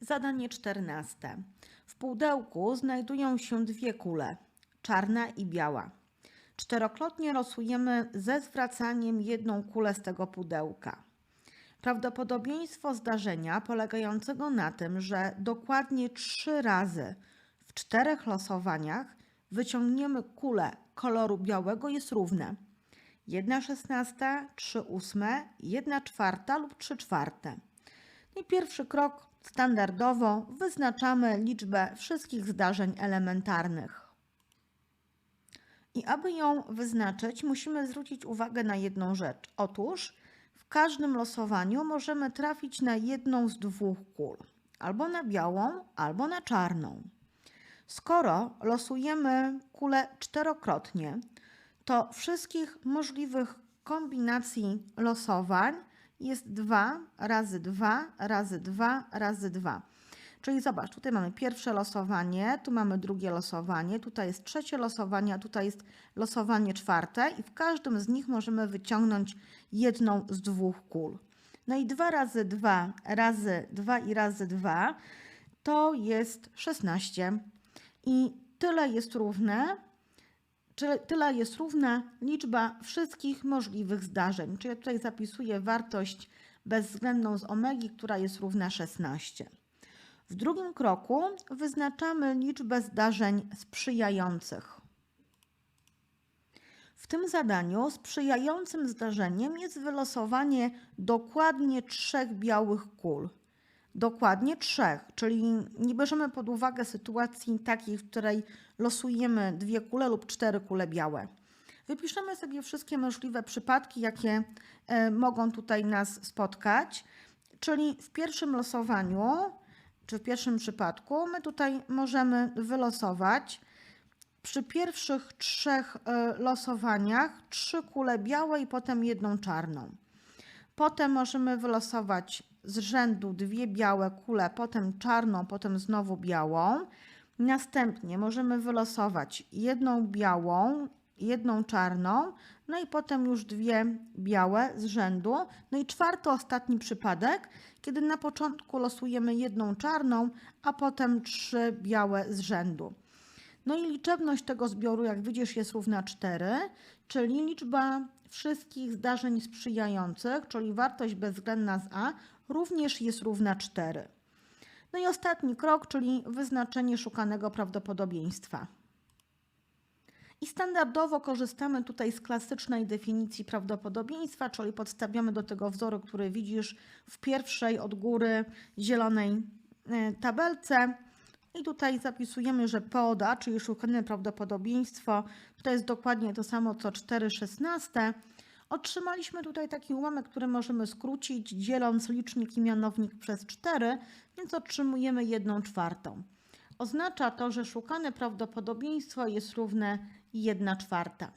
Zadanie czternaste. W pudełku znajdują się dwie kule, czarna i biała. Czterokrotnie losujemy ze zwracaniem jedną kulę z tego pudełka. Prawdopodobieństwo zdarzenia polegającego na tym, że dokładnie trzy razy w czterech losowaniach wyciągniemy kulę koloru białego jest równe 1 szesnasta, 3 ósme, 1 czwarta lub 3 czwarte. I pierwszy krok standardowo wyznaczamy liczbę wszystkich zdarzeń elementarnych. I aby ją wyznaczyć, musimy zwrócić uwagę na jedną rzecz. Otóż w każdym losowaniu możemy trafić na jedną z dwóch kul, albo na białą, albo na czarną. Skoro losujemy kulę czterokrotnie, to wszystkich możliwych kombinacji losowań jest 2 razy 2 razy 2 razy 2. Czyli zobacz, tutaj mamy pierwsze losowanie, tu mamy drugie losowanie, tutaj jest trzecie losowanie, a tutaj jest losowanie czwarte i w każdym z nich możemy wyciągnąć jedną z dwóch kul. No i 2 razy 2 razy 2 i razy 2 to jest 16. I tyle jest równe, tyle jest równa liczba wszystkich możliwych zdarzeń. Czyli ja tutaj zapisuję wartość bezwzględną z omegi, która jest równa 16. W drugim kroku wyznaczamy liczbę zdarzeń sprzyjających. W tym zadaniu sprzyjającym zdarzeniem jest wylosowanie dokładnie trzech białych kul. Dokładnie trzech, czyli nie bierzemy pod uwagę sytuacji takiej, w której losujemy dwie kule lub cztery kule białe. Wypiszemy sobie wszystkie możliwe przypadki, jakie e, mogą tutaj nas spotkać, czyli w pierwszym losowaniu, czy w pierwszym przypadku, my tutaj możemy wylosować przy pierwszych trzech e, losowaniach trzy kule białe i potem jedną czarną. Potem możemy wylosować z rzędu dwie białe kule, potem czarną, potem znowu białą. Następnie możemy wylosować jedną białą, jedną czarną, no i potem już dwie białe z rzędu. No i czwarty, ostatni przypadek, kiedy na początku losujemy jedną czarną, a potem trzy białe z rzędu. No i liczebność tego zbioru, jak widzisz, jest równa 4, czyli liczba wszystkich zdarzeń sprzyjających, czyli wartość bezwzględna z A, również jest równa 4. No i ostatni krok, czyli wyznaczenie szukanego prawdopodobieństwa. I standardowo korzystamy tutaj z klasycznej definicji prawdopodobieństwa, czyli podstawiamy do tego wzoru, który widzisz w pierwszej od góry zielonej e, tabelce. I tutaj zapisujemy, że P od A, czyli szukane prawdopodobieństwo, to jest dokładnie to samo co 4,16. Otrzymaliśmy tutaj taki ułamek, który możemy skrócić, dzieląc licznik i mianownik przez 4, więc otrzymujemy 1 czwartą. Oznacza to, że szukane prawdopodobieństwo jest równe 1 czwarta.